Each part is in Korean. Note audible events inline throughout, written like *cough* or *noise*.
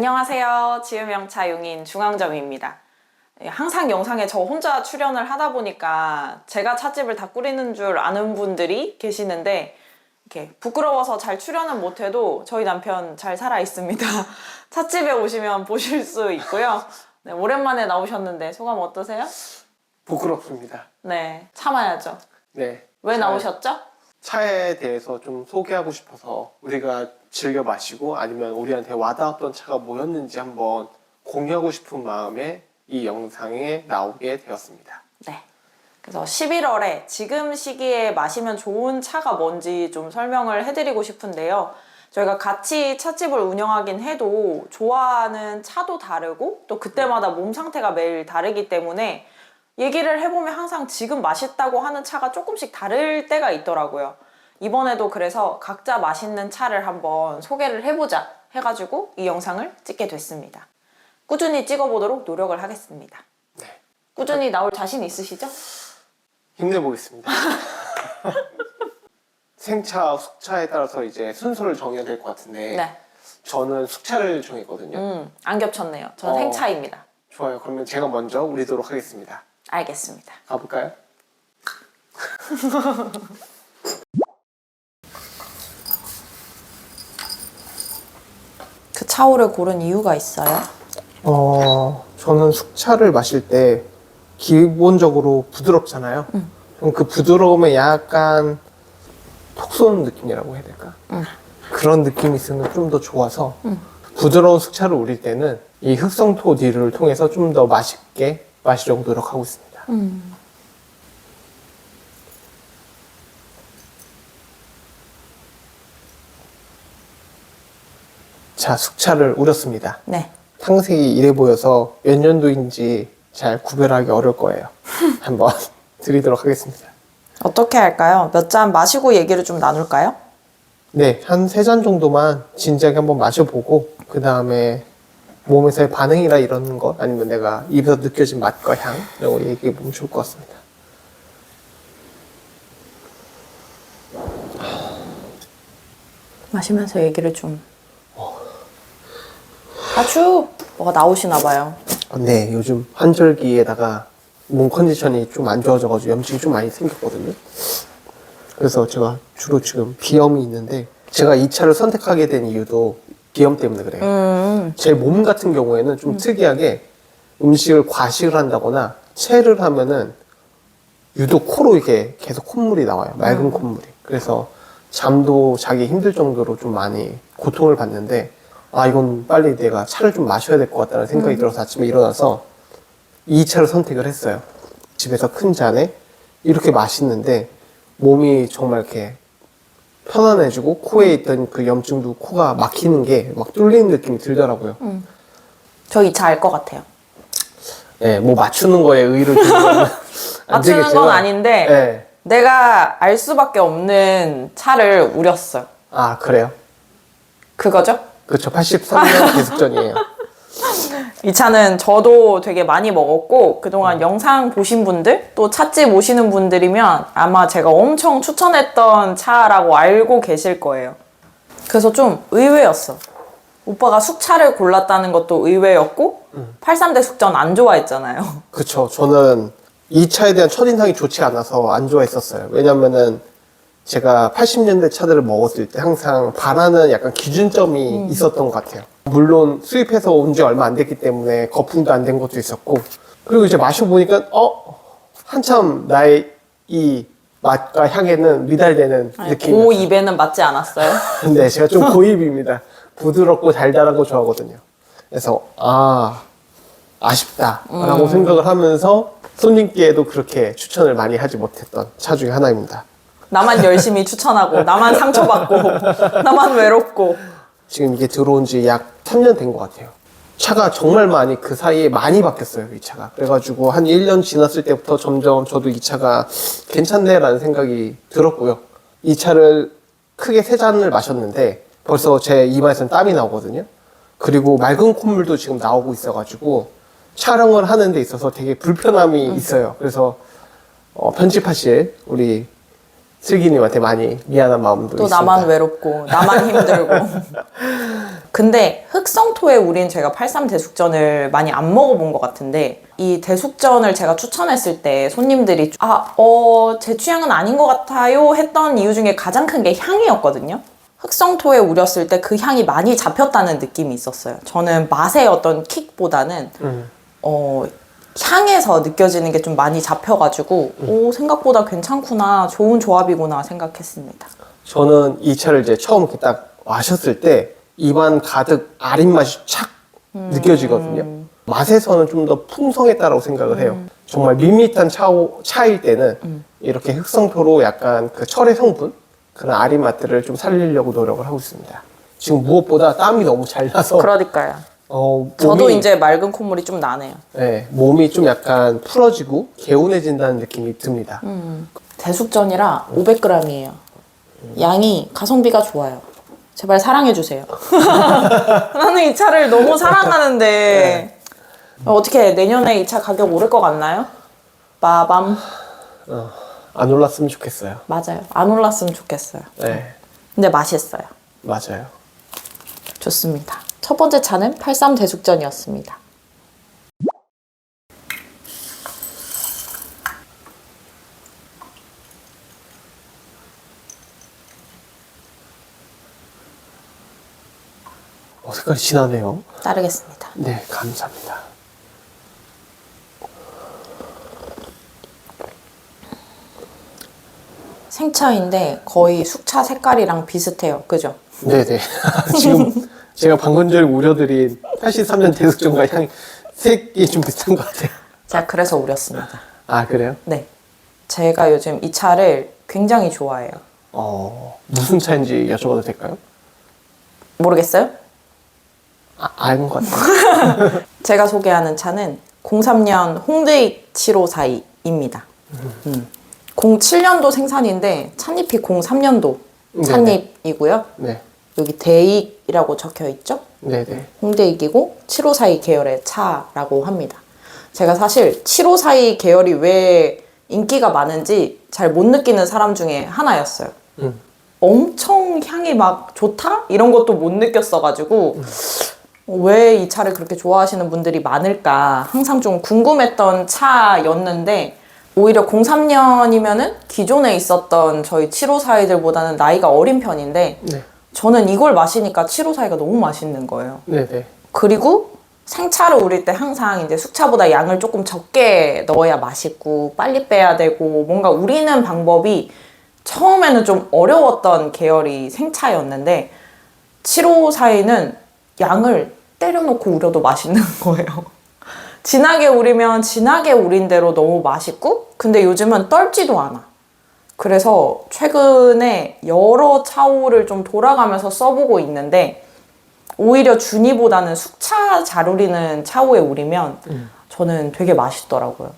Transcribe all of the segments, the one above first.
안녕하세요. 지음영차 용인 중앙점입니다. 예, 항상 영상에 저 혼자 출연을 하다 보니까 제가 찻집을 다 꾸리는 줄 아는 분들이 계시는데 이렇게 부끄러워서 잘 출연은 못해도 저희 남편 잘 살아 있습니다. *laughs* 찻집에 오시면 보실 수 있고요. 네, 오랜만에 나오셨는데 소감 어떠세요? 부끄럽습니다. 네, 참아야죠. 네. 왜 차- 나오셨죠? 차에 대해서 좀 소개하고 싶어서 우리가 즐겨 마시고 아니면 우리한테 와닿았던 차가 뭐였는지 한번 공유하고 싶은 마음에 이 영상에 나오게 되었습니다. 네. 그래서 11월에 지금 시기에 마시면 좋은 차가 뭔지 좀 설명을 해드리고 싶은데요. 저희가 같이 찻집을 운영하긴 해도 좋아하는 차도 다르고 또 그때마다 몸 상태가 매일 다르기 때문에 얘기를 해보면 항상 지금 맛있다고 하는 차가 조금씩 다를 때가 있더라고요. 이번에도 그래서 각자 맛있는 차를 한번 소개를 해보자 해가지고 이 영상을 찍게 됐습니다. 꾸준히 찍어보도록 노력을 하겠습니다. 네. 꾸준히 나올 자신 있으시죠? 힘내보겠습니다. *laughs* 생차, 숙차에 따라서 이제 순서를 정해야 될 것 같은데 네. 저는 숙차를 정했거든요. 음, 안 겹쳤네요. 저는 어. 생차입니다. 좋아요. 그러면 제가 먼저 우리도록 하겠습니다. 알겠습니다. 가볼까요? 그 차오를 고른 이유가 있어요? 어, 저는 숙차를 마실 때 기본적으로 부드럽잖아요. 그럼 그 부드러움에 약간 톡 쏘는 느낌이라고 해야 될까? 그런 느낌이 있으면 좀 더 좋아서 부드러운 숙차를 우릴 때는 이 흑성토 딜을 통해서 좀 더 맛있게 마시려고 노력하고 있습니다. 자, 숙차를 우렸습니다. 네. 탕색이 이래 보여서 몇 년도인지 잘 구별하기 어려울 거예요. *laughs* 한번 *laughs* 드리도록 하겠습니다. 어떻게 할까요? 몇 잔 마시고 얘기를 좀 나눌까요? 네, 한 세 잔 정도만 진지하게 한번 마셔보고 그 다음에 몸에서의 반응이라 이런 것 아니면 내가 입에서 느껴진 맛과 향 이런 거 얘기해 보면 좋을 것 같습니다. 마시면서 얘기를 좀. 아주 뭐가 나오시나 봐요. 어, 네, 요즘 환절기에다가 몸 컨디션이 좀 안 좋아져가지고 염증이 좀 많이 생겼거든요. 그래서 제가 주로 지금 비염이 있는데 제가 이 차를 선택하게 된 이유도 비염 때문에 그래요. 음, 제몸 같은 경우에는 좀 특이하게 음식을 과식을 한다거나 체를 하면은 유독 코로 이렇게 계속 콧물이 나와요. 맑은 콧물이. 그래서 잠도 자기 힘들 정도로 좀 많이 고통을 받는데 아 이건 빨리 내가 차를 좀 마셔야 될 것 같다는 생각이 들어서 아침에 일어나서 이 차를 선택을 했어요. 집에서 큰 잔에 이렇게 마시는데 몸이 정말 이렇게 편안해지고 코에 있던 그 염증도 코가 막히는 게 막 뚫리는 느낌이 들더라고요. 저이차알 것 같아요. 예, 뭐 맞추는 거에 의의를 두면 안 *laughs* 맞추는 건 되겠지만, 아닌데 예. 내가 알 수밖에 없는 차를 우렸어요. 아 그래요? 그거죠? 그렇죠. 83년 계승전이에요. 이 차는 저도 되게 많이 먹었고 그동안 영상 보신 분들 또 찻집 오시는 분들이면 아마 제가 엄청 추천했던 차라고 알고 계실 거예요. 그래서 좀 의외였어. 오빠가 숙차를 골랐다는 것도 의외였고 83대 숙전 안 좋아했잖아요. *laughs* 그렇죠. 저는 이 차에 대한 첫인상이 좋지 않아서 안 좋아했었어요. 왜냐면은 제가 80년대 차들을 먹었을 때 항상 바라는 약간 기준점이 있었던 것 같아요. 물론 수입해서 온 지 얼마 안 됐기 때문에 거품도 안 된 것도 있었고 그리고 이제 마셔보니까 어 한참 나의 이 맛과 향에는 미달되는 느낌이 고 입에는 맞지 않았어요. *laughs* 네, 제가 좀 고입입니다. 부드럽고 달달한 거 좋아하거든요. 그래서 아 아쉽다라고 생각을 하면서 손님께도 그렇게 추천을 많이 하지 못했던 차 중에 하나입니다. 나만 열심히 추천하고 나만 상처받고 *laughs* 나만 외롭고 지금 이게 들어온 지 약 3년 된 것 같아요. 차가 정말 많이 그 사이에 많이 바뀌었어요, 이 차가. 그래가지고 한 1년 지났을 때부터 점점 저도 이 차가 괜찮네 라는 생각이 들었고요. 이 차를 크게 세 잔을 마셨는데 벌써 제 이마에서는 땀이 나오거든요. 그리고 맑은 콧물도 지금 나오고 있어가지고 촬영을 하는 데 있어서 되게 불편함이 있어요. 그래서 어, 편집하실 우리 슬기님한테 많이 미안한 마음도 또 있습니다. 나만 외롭고 나만 힘들고. *laughs* 근데 흑성토에 우린 제가 83 대숙전을 많이 안 먹어본 것 같은데 이 대숙전을 제가 추천했을 때 손님들이 아, 어, 제 취향은 아닌 것 같아요 했던 이유 중에 가장 큰 게 향이었거든요. 흑성토에 우렸을 때 그 향이 많이 잡혔다는 느낌이 있었어요. 저는 맛의 어떤 킥보다는 음. 어, 향에서 느껴지는 게 좀 많이 잡혀가지고 오 생각보다 괜찮구나 좋은 조합이구나 생각했습니다. 저는 이 차를 이제 처음 이렇게 딱 마셨을 때 입안 가득 아린 맛이 착 느껴지거든요. 맛에서는 좀 더 풍성했다라고 생각을 해요. 정말 밋밋한 차, 차일 때는 이렇게 흑성토로 약간 그 철의 성분 그런 아린 맛들을 좀 살리려고 노력을 하고 있습니다. 지금 무엇보다 땀이 너무 잘 나서 그러니까요. 어, 저도 몸이- 이제 맑은 콧물이 좀 나네요. 네, 몸이 좀 약간 풀어지고 개운해진다는 느낌이 듭니다. 대숙전이라 500g이에요. 양이 가성비가 좋아요. 제발 사랑해주세요. *laughs* 나는 이 차를 너무 사랑하는데 어떻게 내년에 이 차 가격 오를 것 같나요? 빠밤 어, 안 올랐으면 좋겠어요. 맞아요. 안 올랐으면 좋겠어요. 네, 근데 맛있어요. 맞아요. 좋습니다. 첫 번째 차는 83 대숙전이었습니다. 어, 색깔이 진하네요. 따르겠습니다. 네, 감사합니다. 생차인데 거의 숙차 색깔이랑 비슷해요. 그죠? 네네. *laughs* 지금 제가 방금 전에 우려드린 83년 대숙전과 향 색이 좀 비슷한 것 같아요. 제가 그래서 우렸습니다. 아, 그래요? 네. 제가 요즘 이 차를 굉장히 좋아해요. 어, 무슨 차인지 여쭤봐도 될까요? 모르겠어요? 아, 아는 것 같아요. *laughs* 제가 소개하는 차는 03년 홍대익 7542입니다. 음. 07년도 생산인데 찻잎이 03년도 네네. 찻잎이고요. 네. 여기 대익이라고 적혀 있죠? 네네. 홍대익이고 7542 계열의 차라고 합니다. 제가 사실 7542 계열이 왜 인기가 많은지 잘 못 느끼는 사람 중에 하나였어요. 음. 엄청 향이 막 좋다? 이런 것도 못 느꼈어가지고 왜 이 차를 그렇게 좋아하시는 분들이 많을까 항상 좀 궁금했던 차였는데 오히려 03년이면은 기존에 있었던 저희 7542들보다는 나이가 어린 편인데 네. 저는 이걸 마시니까 7542가 너무 맛있는 거예요. 네네. 그리고 생차를 우릴 때 항상 이제 숙차보다 양을 조금 적게 넣어야 맛있고 빨리 빼야 되고 뭔가 우리는 방법이 처음에는 좀 어려웠던 계열이 생차였는데 7542는 양을 때려놓고 우려도 맛있는 *laughs* 거예요. 진하게 우리면 진하게 우린 대로 너무 맛있고 근데 요즘은 떨지도 않아. 그래서 최근에 여러 차오를 좀 돌아가면서 써보고 있는데 오히려 준이보다는 숙차 잘 우리는 차오에 우리면 저는 되게 맛있더라고요.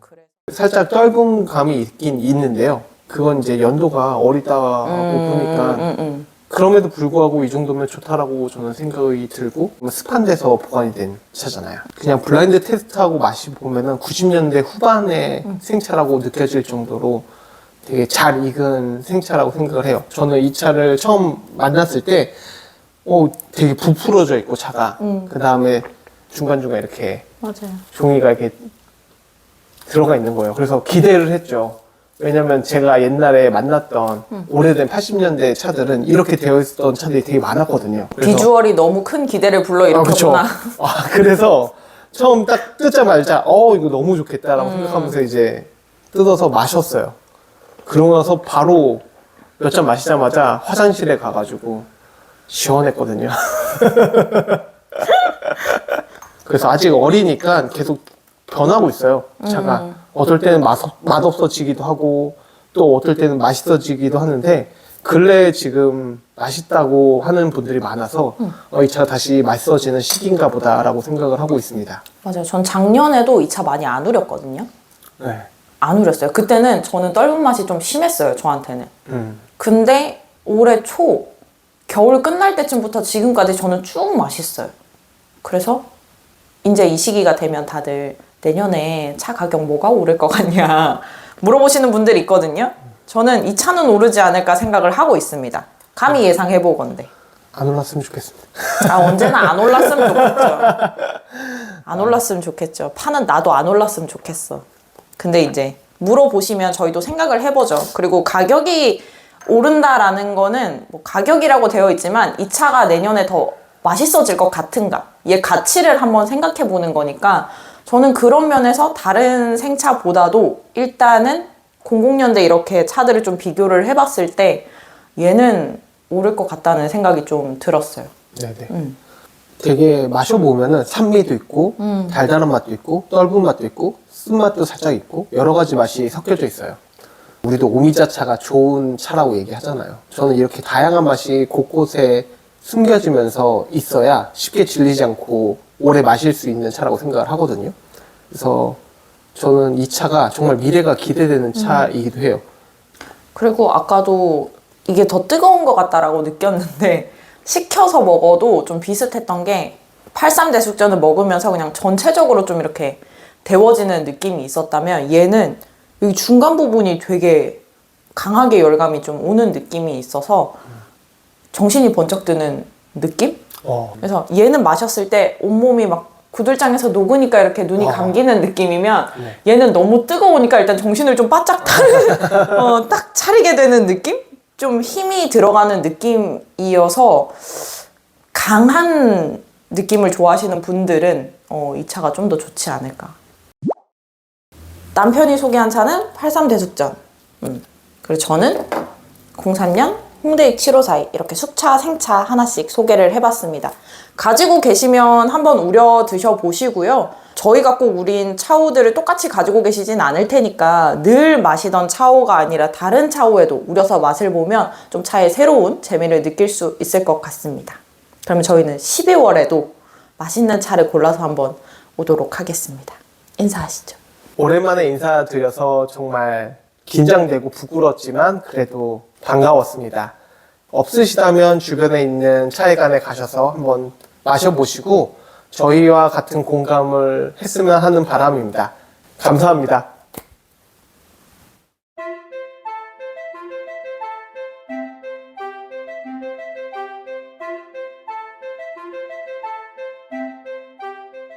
그래. 살짝 떫은 감이 있긴 있는데요. 그건 이제 연도가 어리다고 보니까 음, 음. 그럼에도 불구하고 이 정도면 좋다라고 저는 생각이 들고 습한데서 보관이 된 차잖아요. 그냥 블라인드 테스트하고 마시 보면은 90년대 후반의 생차라고 느껴질 정도로 되게 잘 익은 생차라고 생각을 해요. 저는 이 차를 처음 만났을 때, 어, 되게 부풀어져 있고 차가. 그 다음에 중간중간 이렇게 맞아요. 종이가 이렇게 들어가 있는 거예요. 그래서 기대를 했죠. 왜냐면 제가 옛날에 만났던 오래된 80년대 차들은 이렇게 되어 있었던 차들이 되게 많았거든요. 그래서 비주얼이 너무 큰 기대를 아, 그쵸. 불러일으켰구나. 아, 그래서 처음 딱 *laughs* 뜯자마자 어 이거 너무 좋겠다라고 음. 생각하면서 이제 뜯어서 마셨어요. 그러고 나서 바로 몇 잔 마시자마자 화장실에 가가지고 시원했거든요. *laughs* 그래서 아직 어리니까 계속 변하고 있어요. 차가 음. 어떨 때는 맛, 맛없어지기도 하고 또 어떨 때는 맛있어지기도 하는데 근래에 지금 맛있다고 하는 분들이 많아서 음. 어, 이 차가 다시 맛있어지는 시기인가 보다라고 생각을 하고 있습니다. 맞아요. 전 작년에도 이 차 많이 안 우렸거든요. 네. 안 우렸어요. 그때는 저는 떫은 맛이 좀 심했어요. 저한테는. 음. 근데 올해 초 겨울 끝날 때쯤부터 지금까지 저는 쭉 맛있어요. 그래서 이제 이 시기가 되면 다들 내년에 차 가격 뭐가 오를 것 같냐 *laughs* 물어보시는 분들이 있거든요. 저는 이 차는 오르지 않을까 생각을 하고 있습니다. 감히 예상해 보건데. 안 올랐으면 좋겠습니다. 아 언제나 안 올랐으면 좋겠죠. *laughs* 안 올랐으면 좋겠죠. 파는 나도 안 올랐으면 좋겠어. 근데 이제 물어보시면 저희도 생각을 해보죠. 그리고 가격이 오른다라는 거는 뭐 가격이라고 되어 있지만 이 차가 내년에 더 맛있어질 것 같은가? 얘 가치를 한번 생각해 보는 거니까 저는 그런 면에서 다른 생차보다도 일단은 00년대 이렇게 차들을 좀 비교를 해봤을 때 얘는 오를 것 같다는 생각이 좀 들었어요. 네네. 음. 되게 마셔보면은 산미도 있고, 달달한 맛도 있고, 떫은 맛도 있고, 쓴맛도 살짝 있고, 여러 가지 맛이 섞여져 있어요. 우리도 오미자 차가 좋은 차라고 얘기하잖아요. 저는 이렇게 다양한 맛이 곳곳에 숨겨지면서 있어야 쉽게 질리지 않고 오래 마실 수 있는 차라고 생각을 하거든요. 그래서 저는 이 차가 정말 미래가 기대되는 차이기도 해요. 그리고 아까도 이게 더 뜨거운 것 같다라고 느꼈는데 식혀서 먹어도 좀 비슷했던 게 83 대숙전을 먹으면서 그냥 전체적으로 좀 이렇게 데워지는 느낌이 있었다면 얘는 여기 중간 부분이 되게 강하게 열감이 좀 오는 느낌이 있어서 정신이 번쩍 드는 느낌? 어, 그래서 얘는 마셨을 때 온몸이 막 구들장에서 녹으니까 이렇게 눈이 어. 감기는 느낌이면 네. 얘는 너무 뜨거우니까 일단 정신을 좀 바짝 타- *laughs* 어, 딱 차리게 되는 느낌? 좀 힘이 들어가는 느낌이어서 강한 느낌을 좋아하시는 분들은 어, 이 차가 좀 더 좋지 않을까. 남편이 소개한 차는 83 대숙전. 음. 그리고 저는 03년 홍대 7542 이렇게 숙차, 생차 하나씩 소개를 해봤습니다. 가지고 계시면 한번 우려 드셔보시고요. 저희가 꼭 우린 차오들을 똑같이 가지고 계시진 않을 테니까 늘 마시던 차오가 아니라 다른 차오에도 우려서 맛을 보면 좀 차의 새로운 재미를 느낄 수 있을 것 같습니다. 그러면 저희는 12월에도 맛있는 차를 골라서 한번 오도록 하겠습니다. 인사하시죠. 오랜만에 인사드려서 정말 긴장되고 부끄럽지만 그래도 반가웠습니다. 없으시다면 주변에 있는 차회관에 가셔서 한번 마셔보시고 저희와 같은 공감을 했으면 하는 바람입니다. 감사합니다.